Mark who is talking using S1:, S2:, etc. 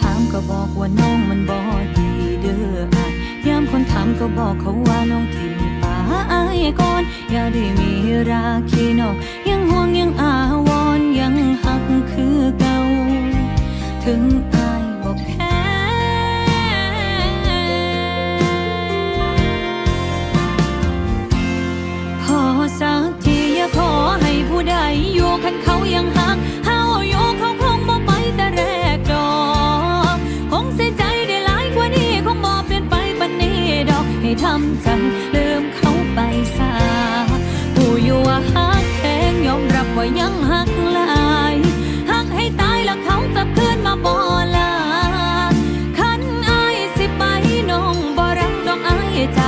S1: ถามก็บอกว่าน้องมันบอดีเด้ออายยามคนถามก็บอกเขาว่าน้องทิมป่าอายก่อนอย่าได้มีราคีนอก ยังห่วงยังอาวรณ์ยังหักคือเก่า ถึงอายบอกแพ้ ทำใจลืมเขาไปซะผู้อยู่หักแทงยอมรับว่ายังหักหลายหักให้ตายแล้วเขากลับคืนมาบอลาคันอายสิไปน้องบ่รักดอกอายจ้า